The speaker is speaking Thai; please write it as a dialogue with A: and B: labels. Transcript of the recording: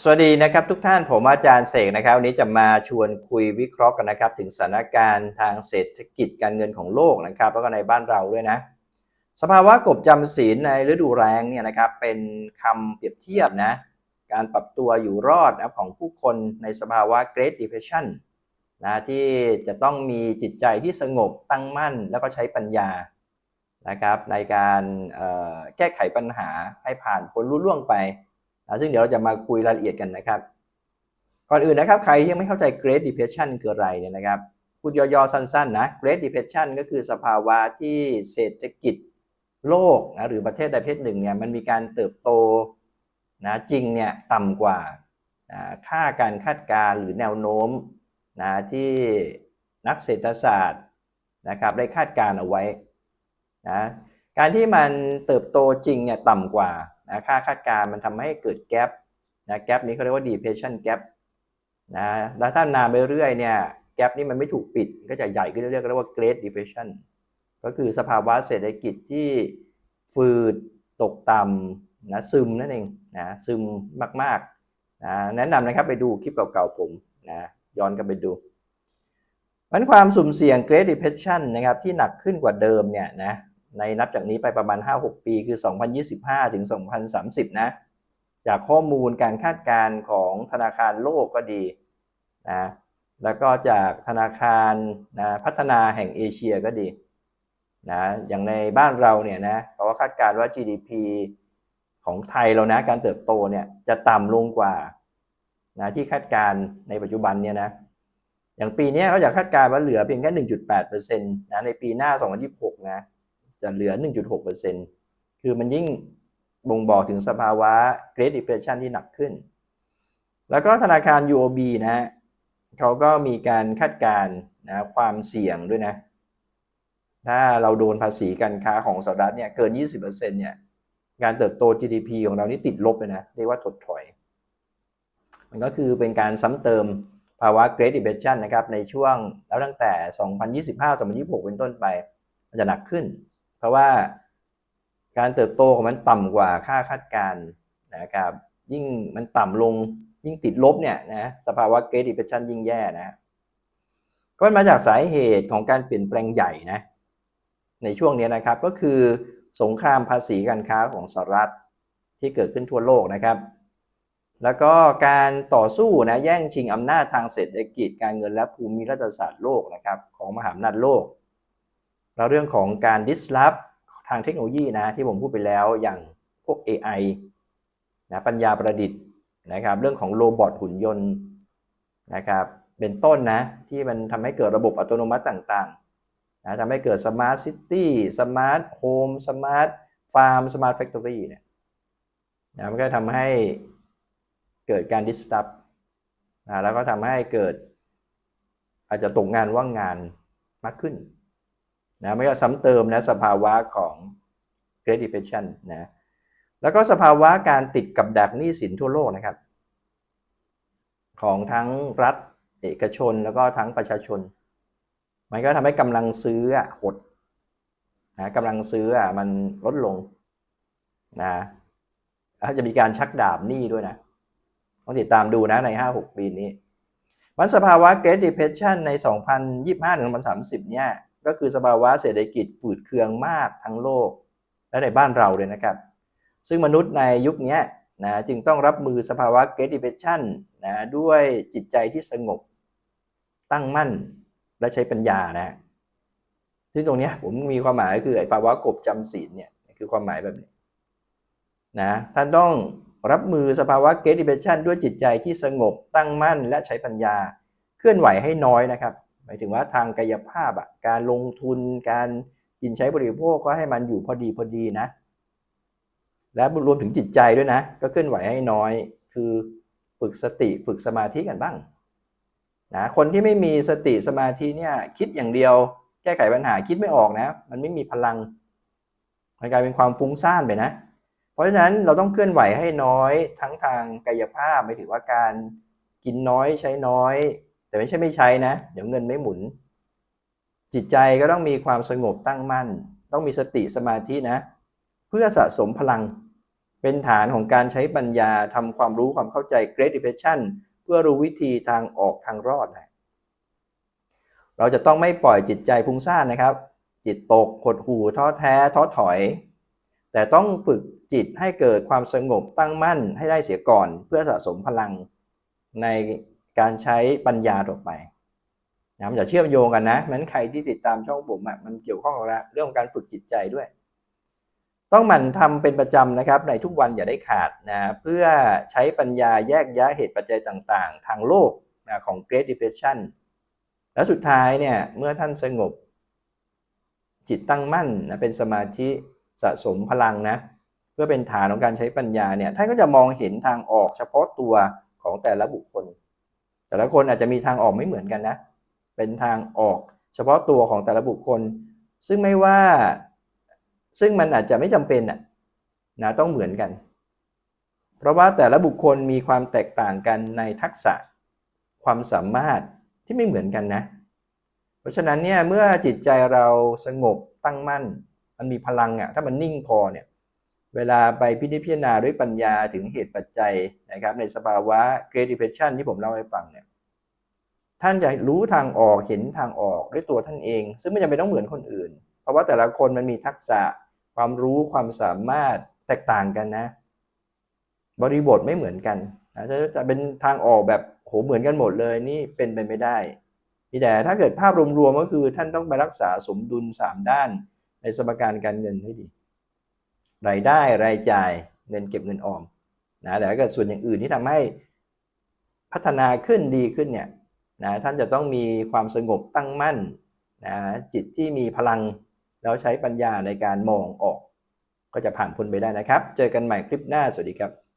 A: สวัสดีนะครับทุกท่านผมอาจารย์เสกนะครับวันนี้จะมาชวนคุยวิเคราะห์กันนะครับ ถึงสถานการณ์ทางเศรษฐกิจการเงินของโลกนะครับแล้วก็ในบ้านเราด้วยนะ สภาวะกบจำศีลในฤดูแรงเนี่ยนะครับเป็นคำเปรียบเทียบนะ การปรับตัวอยู่รอดนะครับของผู้คนในสภาวะ Great Depression นะที่จะต้องมีจิตใจที่สงบตั้งมั่น แล้วก็ใช้ปัญญานะครับในการแก้ไขปัญหาให้ผ่านพ้นรุ่ล่วงไป ซึ่งเดี๋ยวเราจะมาคุยรายละเอียดกันนะครับ ก่อนอื่นนะครับใครยังไม่เข้าใจ Great Depression คืออะไรเนี่ยนะครับพูดย่อๆสั้นๆนะ Great Depression ก็คือสภาวะที่เศรษฐกิจโลกนะหรือประเทศใดประเทศหนึ่งเนี่ยมันมีการเติบโตนะจริงเนี่ยต่ำกว่านะค่าการคาดการณ์หรือแนวโน้มนะที่นักเศรษฐศาสตร์นะครับได้คาดการณ์เอาไว้นะการที่มันเติบโตจริงเนี่ยต่ำกว่า นะค่าคาดการณ์มันทำให้เกิดแกลบนะแกลบนี้เขาเรียกว่า depression gap นะแล้วถ้านานไปเรื่อยเนี่ยแกลบนี้มันไม่ถูกปิดก็จะใหญ่ขึ้นเรื่อยๆก็เรียกว่า great depression ก็คือสภาวะเศรษฐกิจที่ฝืดตกต่ำนะซึมนั่นเองนะซึมมากๆนะแนะนำนะครับไปดูคลิปเก่าๆผมนะย้อนกลับไปดูมันความสุ่มเสี่ยง Great Depression นะครับที่หนักขึ้นกว่าเดิมเนี่ยนะ ในนับจากนี้ไปประมาณ 5-6 ปีคือ 2025 ถึง 2030 นะ จากข้อมูลการคาดการณ์ของธนาคารโลกก็ดีนะแล้วก็จากธนาคารนะพัฒนาแห่งเอเชียก็ดีนะอย่างในบ้านเราเนี่ยนะเขาคาดการณ์ว่า GDP ของไทยเรานะการเติบโตเนี่ยจะต่ำลงกว่านะที่คาดการณ์ในปัจจุบันเนี่ยนะอย่างปีนี้เขาอยากคาดการณ์ว่าเหลือเพียงแค่ 1.8%นะในปีหน้า 2026 นะ จะเหลือ 1.6%คือมันยิ่งบ่งบอกถึงสภาวะ Great Depression ที่หนักขึ้น แล้วก็ธนาคาร UOB นะฮะเขาก็มีการคาดการณ์นะความเสี่ยงด้วยนะ ถ้าเราโดนภาษีการค้าของสหรัฐเนี่ยเกิน 20%เนี่ยการเติบโต GDP ของเรานี่ติดลบเลยนะ เรียกว่าถดถอย มันก็คือเป็นการซ้ำเติมภาวะ Great Depression นะครับ ในช่วงแล้วตั้งแต่ 2025-2026 เป็นต้นไป มันจะหนักขึ้น เพราะว่าการเติบโตของมันต่ำกว่าค่าคาดการณ์นะครับยิ่งมันต่ำลงยิ่งติดลบเนี่ยนะสภาวะ Great Depression ยิ่งแย่นะก็มาจากสาเหตุของการเปลี่ยนแปลงใหญ่นะในช่วงนี้นะครับก็คือสงครามภาษีการค้าของสหรัฐที่เกิดขึ้นทั่วโลกนะครับ แล้วก็การต่อสู้นะแย่งชิงอำนาจทางเศรษฐกิจการเงินและภูมิรัฐศาสตร์โลกนะครับของมหาอำนาจโลก แล้วเรื่องของการ disrupt ทางเทคโนโลยีนะที่ผมพูดไปแล้วอย่างพวก AI นะปัญญาประดิษฐ์นะครับ เรื่องของโรบอทหุ่นยนต์นะครับ เป็นต้นนะที่มันทำให้เกิดระบบอัตโนมัติต่างๆนะทำให้เกิดสมาร์ทซิตี้สมาร์ทโฮมสมาร์ทฟาร์มสมาร์ทแฟคทอรี่เนี่ยนะมันก็ทำให้เกิดการ disrupt นะแล้วก็ทำให้เกิดอาจจะตกงานว่างงานมากขึ้น นะไม่ก็ซ้ำเติมนะสภาวะของ Great Depression นะแล้วก็สภาวะการติดกับดักหนี้สินทั่วโลกนะครับ ของทั้งรัฐเอกชนแล้วก็ทั้งประชาชน มันก็ทำให้กำลังซื้อหดนะกำลังซื้ออะมันลดลงนะแล้วจะมีการชักดาบหนี้ด้วยนะต้องติดตามดูนะใน 5-6 ปีนี้มันสภาวะ Great Depression ใน 2025-2030 เนี่ย ก็คือสภาวะเศรษฐกิจฝืดเคืองมากทั้งโลก และในบ้านเราเลยนะครับ ซึ่งมนุษย์ในยุคนี้นะจึงต้องรับมือสภาวะ Great Depression นะด้วยจิตใจที่สงบ ตั้งมั่นและใช้ปัญญานะ ซึ่งตรงนี้ผมมีความหมายก็คือไอ้ภาวะกบจำศีลเนี่ยคือความหมายแบบนี้นะท่านต้องรับมือสภาวะ Great Depression ด้วยจิตใจที่สงบตั้งมั่นและใช้ปัญญาเคลื่อนไหวให้น้อยนะครับ หมายถึงว่าทางกายภาพอะการลงทุนการกินใช้บริโภคก็ให้มันอยู่พอดีพอดีนะ และรวมถึงจิตใจด้วยนะ ก็เคลื่อนไหวให้น้อย คือฝึกสติฝึกสมาธิกันบ้างนะคนที่ไม่มีสติสมาธิเนี่ยคิดอย่างเดียว แก้ไขปัญหาคิดไม่ออกนะ มันไม่มีพลังมันกลายเป็นความฟุ้งซ่านไปนะ เพราะฉะนั้นเราต้องเคลื่อนไหวให้น้อยทั้งทางกายภาพไม่ถือว่าการกินน้อยใช้น้อย แต่ไม่ใช่ไม่ใช้นะ เดี๋ยวเงินไม่หมุน จิตใจก็ต้องมีความสงบตั้งมั่น ต้องมีสติสมาธินะ เพื่อสะสมพลัง เป็นฐานของการใช้ปัญญาทำความรู้ความเข้าใจ Great Depression เพื่อรู้วิธีทางออกทางรอดนะเราจะต้องไม่ปล่อยจิตใจฟุ้งซ่านนะครับ จิตตกหดหู่ท้อแท้ท้อถอย แต่ต้องฝึกจิตให้เกิดความสงบตั้งมั่นให้ได้เสียก่อน เพื่อสะสมพลังใน การใช้ปัญญาต่อไปนะมันจะเชื่อมโยงกันนะมันใครที่ติดตามช่องผมอะมันเกี่ยวข้องกับเรื่องของการฝึกจิตใจด้วย ต้องหมั่นทำเป็นประจำนะครับ ในทุกวันอย่าได้ขาดนะเพื่อใช้ปัญญาแยกแยะเหตุปัจจัยต่างๆ ทางโลกนะของ Great Depression แล้วสุดท้ายเนี่ยเมื่อท่านสงบ จิตตั้งมั่นนะเป็นสมาธิสะสมพลังนะเพื่อเป็นฐานของการใช้ปัญญาเนี่ยท่านก็จะมองเห็นทางออกเฉพาะตัวของแต่ละบุคคล แต่ละคนอาจจะมีทางออกไม่เหมือนกันนะ เป็นทางออกเฉพาะตัวของแต่ละบุคคล ซึ่งไม่ว่าซึ่งมันอาจจะไม่จำเป็นนะนะต้องเหมือนกัน เพราะว่าแต่ละบุคคลมีความแตกต่างกันในทักษะความสามารถที่ไม่เหมือนกันนะ เพราะฉะนั้นเนี่ยเมื่อจิตใจเราสงบตั้งมั่น มันมีพลังอะถ้ามันนิ่งพอเนี่ย เวลาไปพิจารณาด้วยปัญญาถึงเหตุปัจจัยนะครับ ในสภาวะ Great Depression ที่ผมเล่าให้ฟังเนี่ยท่านจะรู้ทางออกเห็นทางออกด้วยตัวท่านเอง ซึ่งไม่จำเป็นต้องเหมือนคนอื่น เพราะว่าแต่ละคนมันมีทักษะความรู้ความสามารถแตกต่างกันนะ บริบทไม่เหมือนกันนะจะจะเป็นทางออกแบบโหเหมือนกันหมดเลยนี่เป็นไปไม่ได้มีแต่ถ้าเกิดภาพรวมๆก็คือท่านต้องไปรักษาสมดุล 3 ด้านในสมการการเงินให้ดี รายได้รายจ่ายเงินเก็บเงินออมนะแต่ถ้าเกิดส่วนอย่างอื่นที่ทำให้พัฒนาขึ้นดีขึ้นเนี่ยนะท่านจะต้องมีความสงบตั้งมั่นนะจิตที่มีพลังแล้วใช้ปัญญาในการมองออก ก็จะผ่านพ้นไปได้นะครับ เจอกันใหม่คลิปหน้าสวัสดีครับ